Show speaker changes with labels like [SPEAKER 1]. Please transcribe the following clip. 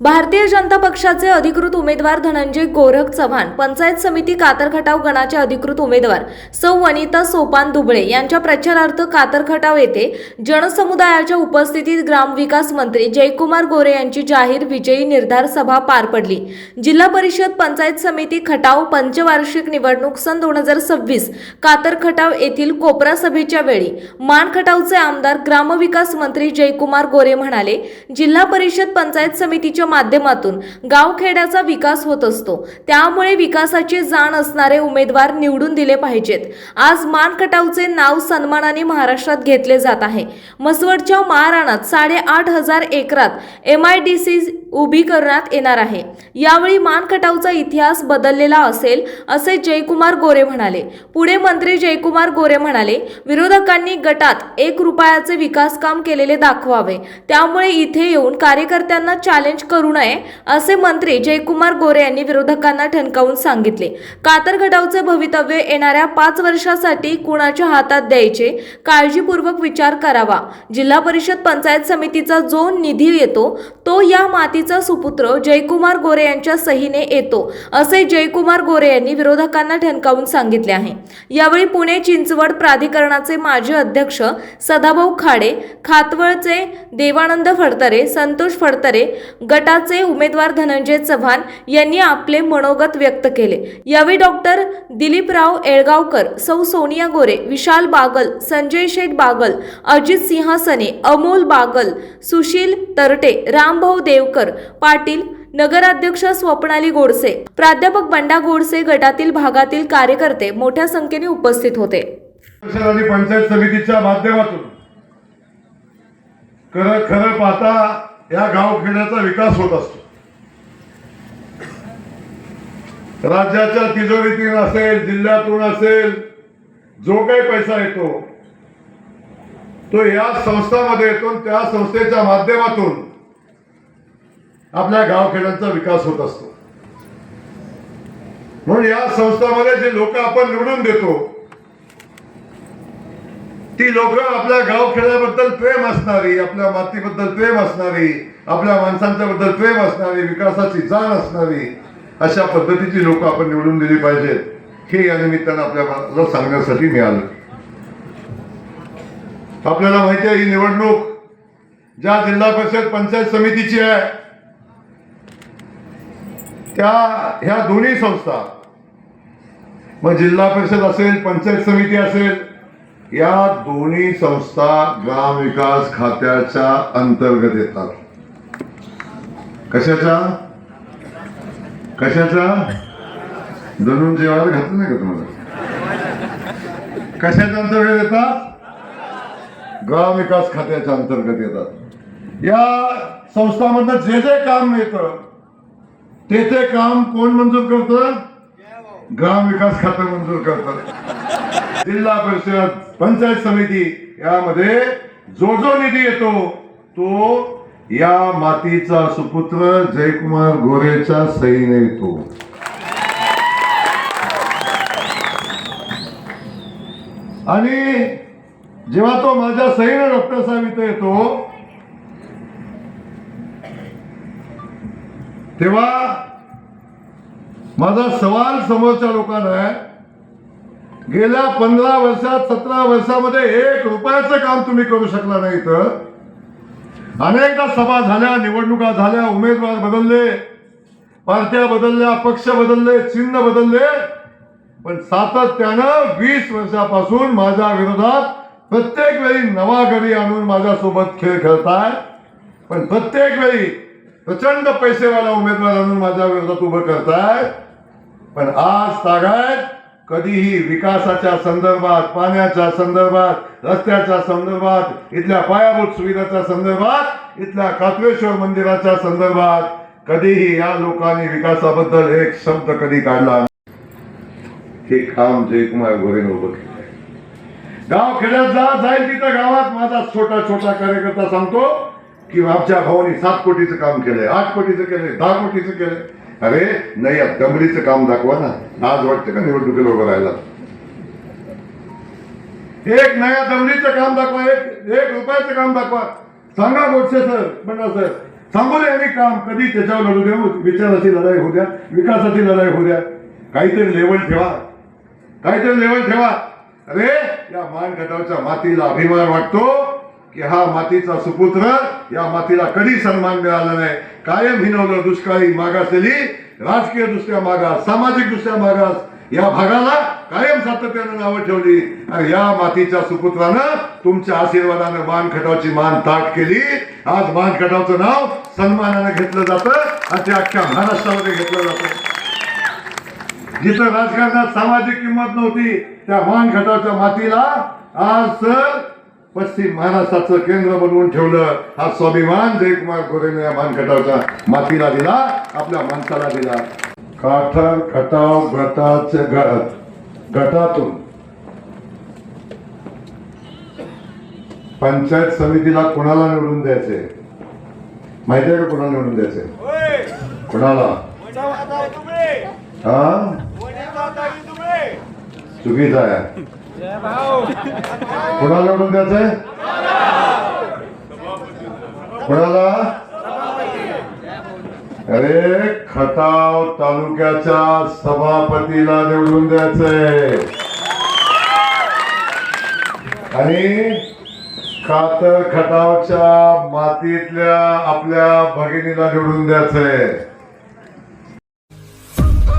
[SPEAKER 1] भारतीय जनता पक्षाचे अधिकृत उमेदवार धनंजय गोरख चव्हाण पंचायत समिती कातरखटाव गणाचे अधिकृत उमेदवार सौ वनिता सोपान दुबळे यांच्या प्रचारार्थ कातरखटाव येथे जनसमुदायाच्या उपस्थितीत ग्रामविकास मंत्री जयकुमार गोरे यांची जाहीर विजयी निर्धार सभा पार पडली. जिल्हा परिषद पंचायत समिती खटाव पंचवार्षिक निवडणूक सन दोन हजार सव्वीस कातरखटाव येथील कोपरा सभेच्या वेळी मान खटावचे आमदार ग्रामविकास मंत्री जयकुमार गोरे म्हणाले जिल्हा परिषद पंचायत समितीच्या माध्यमातून गावखेड्याचा विकास होत असतो. त्यामुळे विकासाची जाण असणारे उमेदवार निवडून दिले पाहिजेत. आज मानकटावचे नाव सन्मानाने महाराष्ट्रात घेतले जात आहे. मसवडच्या महाराणात साडेआठ हजार एकरात एम आय डी सी उभी करण्यात येणार आहे. यावेळी मानखटावचा इतिहास बदललेला असेल असे जयकुमार गोरे म्हणाले. पुढे मंत्री जयकुमार गोरे म्हणाले विरोधकांनी गटात एक रुपयाचे विकास काम केलेले दाखवावे. त्यामुळे इथे येऊन कार्यकर्त्यांना चॅलेंज करू नये असे मंत्री जयकुमार गोरे यांनी विरोधकांना ठणकावून सांगितले. कातरगडावचे भवितव्य येणाऱ्या पाच वर्षासाठी कुणाच्या हातात द्यायचे काळजीपूर्वक विचार करावा. जिल्हा परिषद पंचायत समितीचा जो निधी येतो तो या मातीचा सुपुत्र जयकुमार गोरे यांच्या सहीने येतो असे जयकुमार गोरे यांनी विरोधकांना ठणकावून सांगितले आहे. यावेळी पुणे चिंचवड प्राधिकरणाचे माजी अध्यक्ष सदाभाऊ खाडे खातवळचे देवानंद फडतरे संतोष फडतरे गटाचे उमेदवार धनंजय चव्हाण यांनी आपले मनोगत व्यक्त केले. यावेळी डॉक्टर दिलीपराव येळगावकर सौ सोनिया गोरे विशाल बागल संजय शेठ बागल अजित सिंहासने अमोल बागल सुशील तरटे रामभाऊ देवकर पाटील नगराध्यक्ष स्वप्नाली गोडसे प्राध्यापक बंडा गोडसे गटातील भागातील कार्यकर्ते मोठ्या संख्येने उपस्थित होते.
[SPEAKER 2] आणि पंचायत समितीच्या माध्यमातून खरं खरं पाहता या गावखेड्याचा विकास होत असतो. राज्याच्या तिजोरीतून असेल जिल्ह्यातून असेल जो काही पैसा येतो तो या संस्थामध्ये येतो त्या संस्थेच्या माध्यमातून आपल्या गावखेड्यांचा विकास होत असतो. म्हणून या संस्थामध्ये जे लोक आपण निवडून देतो ती लोक आपल्या गावखेड्याबद्दल प्रेम असणारी आपल्या मातीबद्दल प्रेम असणारी आपल्या माणसांच्या बद्दल प्रेम असणारी विकासाची जाण असणारी अशा पद्धतीची लोक आपण निवडून दिली पाहिजेत. हे या निमित्तानं आपल्याला सांगण्यासाठी मिळालं आपल्याला माहिती आहे ही निवडणूक ज्या जिल्हा परिषद पंचायत समितीची आहे त्या ह्या दोन्ही संस्था मग जिल्हा परिषद असेल पंचायत समिती असेल या दोन्ही संस्था ग्रामविकास खात्याच्या अंतर्गत येतात. कशाच्या? कशाच्या? धनुन जेवायला घातलं नाही का तुम्हाला? कशाच्या अंतर्गत येतात? ग्रामविकास खात्याच्या अंतर्गत येतात. या संस्थांमधनं जे जे काम मिळतं ते ते काम कोण मंजूर करतात ग्राम विकास खातं मंजूर करत. जिल्हा परिषद पंचायत समिती यामध्ये जो जो निधी येतो तो या मातीचा सुपुत्र जयकुमार गोरेच्या सहीने येतो. आणि जेव्हा तो माझ्या सहीने डॉक्टर साहेब इथे येतो तेव्हा माझा सवाल समोरच्या लोकांना आहे. गेल्या पंधरा वर्षात सतरा वर्षामध्ये एक रुपयाचं काम तुम्ही करू शकला नाही तर अनेकदा सभा झाल्या निवडणुका झाल्या उमेदवार बदलले पार्ट्या बदलल्या पक्ष बदलले चिन्ह बदलले. पण सातत्यानं वीस वर्षापासून माझ्या विरोधात प्रत्येक वेळी नवा घरी आणून माझ्यासोबत खेळ खेळताय. पण प्रत्येक वेळी प्रचंड पैसेवाला उमेदवार आणून माझ्या विरोधात उभं करताय. पण आज तागायत कधीही विकासाच्या संदर्भात पाण्याच्या संदर्भात रस्त्याच्या संदर्भात इथल्या पायाभूत सुविधाच्या संदर्भात इथल्या कात्रेश्वर मंदिराच्या संदर्भात कधीही या लोकांनी विकासाबद्दल एक शब्द कधी काढला हे काम जयकुमार गोरेने उभं केलंय. गाव खेड्यात जा जाईल तिथं गावात. माझा छोटा छोटा कार्यकर्ता सांगतो की आमच्या भावानी सात कोटीचं काम केलंय आठ कोटीचं केलंय दहा कोटीचं केलंय. अरे नाही दमडीचं काम दाखवा ना. आज वाटतं का निवडणुकीला उभं राहायला? एक नया दमडीचं काम दाखवा एक एक रुपयाचं काम दाखवा. सांगा गोडसे सर म्हणा सर. सांगू दे यांनी काम कधी त्याच्यावर लढू देऊ? विचाराची लढाई होऊ द्या विकासाची लढाई होऊ द्या. काहीतरी लेवल ठेवा. काहीतरी लेवल ठेवा. अरे या मानगटावच्या मातीला अभिमान वाटतो. की हा मातीचा सुपुत्र या मातीला कधी सन्मान मिळाला नाही? कायम हिनवलं दुष्काळी मागासलेली राजकीय दृष्ट्या मागास सामाजिक दृष्ट्या मागास या भागाला कायम सातत्यानं नावं ठेवली. आणि या मातीच्या सुपुत्रानं तुमच्या आशीर्वादानं मान खटावची मान ताट केली. आज मान खटावचं नाव सन्मानानं घेतलं जातं आणि ते अख्ख्या महाराष्ट्रामध्ये घेतलं जातं. जिथं राजकारणात सामाजिक किंमत नव्हती त्या मान खटावच्या मातीला आज सर पश्चिम महाराष्ट्राचं केंद्र बनवून ठेवलं. हा स्वाभिमान जयकुमार गोरेने या मान खटावच्या मातीला दिला आपल्या माणसाला दिला. काठर खटाव गटाचे गटातून पंचायत समितीला कोणाला निवडून द्यायचे? माहिती आहे का कोणाला निवडून द्यायचे? कोणाला? हा? चुकीचा आहे. कुणाला निवडून द्यायचंय? कुणाला? अरे खटाव तालुक्याच्या सभापतीला निवडून द्यायचंय. आणि कातर खटावच्या मातीतल्या आपल्या भगिनीला निवडून द्यायचंय.